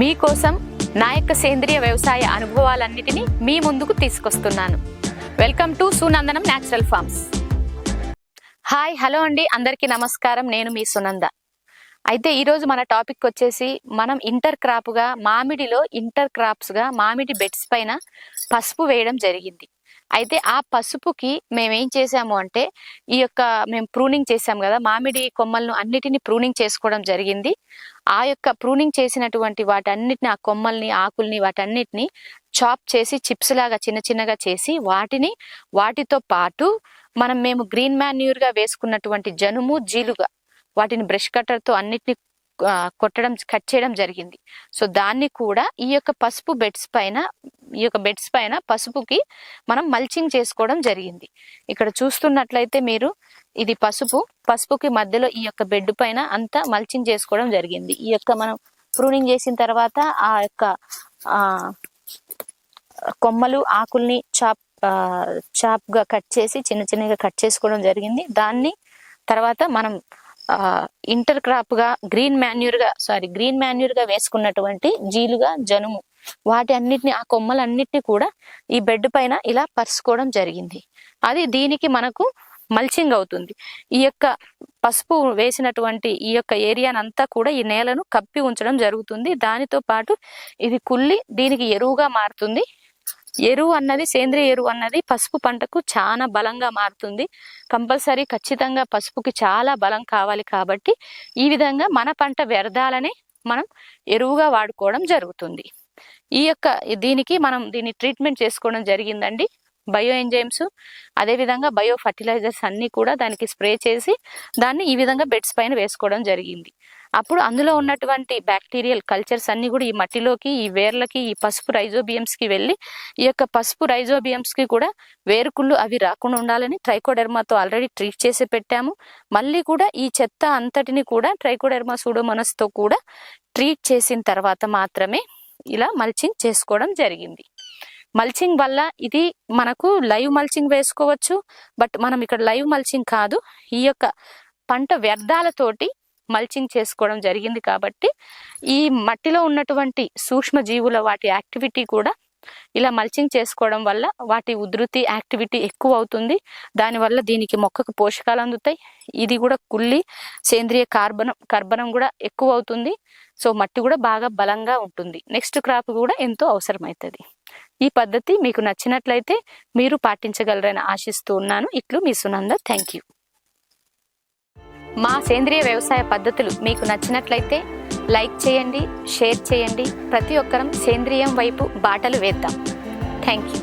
మీకోసం నా యొక్క సేంద్రియ వ్యవసాయ అనుభవాలన్నిటినీ మీ ముందుకు తీసుకొస్తున్నాను. Welcome to Sunandanam natural farms. Hi hello అండి. అందరికీ నమస్కారం. నేను మీ సునంద. అయితే ఈరోజు మన టాపిక్ వచ్చేసి మనం ఇంటర్ క్రాప్గా మామిడిలో ఇంటర్ క్రాప్స్గా మామిడి బెడ్స్ పైన పసుపు వేయడం జరిగింది. అయితే ఆ పసుపుకి మేము ఏం చేసాము అంటే ఈ యొక్క మేము ప్రూనింగ్ చేసాం కదా మామిడి కొమ్మలను అన్నిటిని ప్రూనింగ్ చేసుకోవడం జరిగింది. ఆ యొక్క ప్రూనింగ్ చేసినటువంటి వాటన్నిటిని ఆ కొమ్మల్ని ఆకుల్ని వాటన్నిటిని చాప్ చేసి చిప్స్ లాగా చిన్న చిన్నగా చేసి వాటిని వాటితో పాటు మనం మేము గ్రీన్ మాన్యూర్గా వేసుకున్నటువంటి జనుము జీలుగా వాటిని బ్రష్ కట్టర్తో అన్నిటిని కొట్టడం కట్ చేయడం జరిగింది. సో దాన్ని కూడా ఈ యొక్క పసుపు బెడ్స్ పైన ఈ యొక్క బెడ్స్ పైన పసుపుకి మనం మల్చింగ్ చేసుకోవడం జరిగింది. ఇక్కడ చూస్తున్నట్లయితే మీరు ఇది పసుపు పసుపుకి మధ్యలో ఈ యొక్క బెడ్ పైన అంతా మల్చింగ్ చేసుకోవడం జరిగింది. ఈ యొక్క మనం ప్రూనింగ్ చేసిన తర్వాత ఆ యొక్క కొమ్మలు ఆకుల్ని చాప్ చాప్గా కట్ చేసి చిన్న చిన్నగా కట్ చేసుకోవడం జరిగింది. దాన్ని తర్వాత మనం ఇంటర్ క్రాప్గా గ్రీన్ మాన్యూర్గా సారీ గ్రీన్ మాన్యూర్గా వేసుకున్నటువంటి జీలుగా జనుము. వాటి అన్నిటిని ఆ కొమ్మలన్నిటిని కూడా ఈ బెడ్ పైన ఇలా పరుచుకోవడం జరిగింది. అది దీనికి మనకు మల్చింగ్ అవుతుంది. ఈ యొక్క పసుపు వేసినటువంటి ఈ యొక్క ఏరియానంతా కూడా ఈ నేలను కప్పి ఉంచడం జరుగుతుంది. దానితో పాటు ఇది కుళ్ళి దీనికి ఎరువుగా మారుతుంది. ఎరువు అన్నది సేంద్రియ ఎరువు అన్నది పసుపు పంటకు చాలా బలంగా మారుతుంది. కంపల్సరీ ఖచ్చితంగా పసుపుకి చాలా బలం కావాలి కాబట్టి ఈ విధంగా మన పంట వ్యర్థాలని మనం ఎరువుగా వాడుకోవడం జరుగుతుంది. ఈ యొక్క దీనికి మనం దీన్ని ట్రీట్మెంట్ చేసుకోవడం జరిగిందండి. బయో ఎంజైమ్స్ అదేవిధంగా బయో ఫర్టిలైజర్స్ అన్నీ కూడా దానికి స్ప్రే చేసి దాన్ని ఈ విధంగా బెడ్స్ పైన వేసుకోవడం జరిగింది. అప్పుడు అందులో ఉన్నటువంటి బ్యాక్టీరియల్ కల్చర్స్ అన్ని కూడా ఈ మట్టిలోకి ఈ వేర్లకి ఈ పసుపు రైజోబియమ్స్కి వెళ్ళి ఈ యొక్క పసుపు రైజోబియమ్స్కి కూడా వేరుకుళ్ళు అవి రాకుండా ఉండాలని ట్రైకోడెర్మాతో ఆల్రెడీ ట్రీట్ చేసి పెట్టాము. మళ్ళీ కూడా ఈ చెత్త అంతటిని కూడా ట్రైకోడెర్మా సూడోమనస్తో కూడా ట్రీట్ చేసిన తర్వాత మాత్రమే ఇలా మల్చింగ్ చేసుకోవడం జరిగింది. మల్చింగ్ వల్ల ఇది మనకు లైవ్ మల్చింగ్ వేసుకోవచ్చు. బట్ మనం ఇక్కడ లైవ్ మల్చింగ్ కాదు. ఈ యొక్క పంట వ్యర్థాలతోటి మల్చింగ్ చేసుకోవడం జరిగింది కాబట్టి ఈ మట్టిలో ఉన్నటువంటి సూక్ష్మ జీవుల వాటి యాక్టివిటీ కూడా ఇలా మల్చింగ్ చేసుకోవడం వల్ల వాటి ఉధృతి యాక్టివిటీ ఎక్కువ అవుతుంది. దానివల్ల దీనికి మొక్కకు పోషకాలు అందుతాయి. ఇది కూడా కుళ్ళి సేంద్రియ కార్బనం కర్బనం కూడా ఎక్కువ అవుతుంది. సో మట్టి కూడా బాగా బలంగా ఉంటుంది. నెక్స్ట్ క్రాప్ కూడా ఎంతో అవసరమవుతుంది. ఈ పద్ధతి మీకు నచ్చినట్లయితే మీరు పాటించగలరని ఆశిస్తూ ఉన్నాను. ఇట్లు మీ సునంద. థ్యాంక్ యూ మా సేంద్రియ వ్యవసాయ పద్ధతులు మీకు నచ్చినట్లయితే లైక్ చేయండి షేర్ చేయండి. ప్రతి ఒక్కరం సేంద్రియం వైపు బాటలు వేద్దాం. Thank you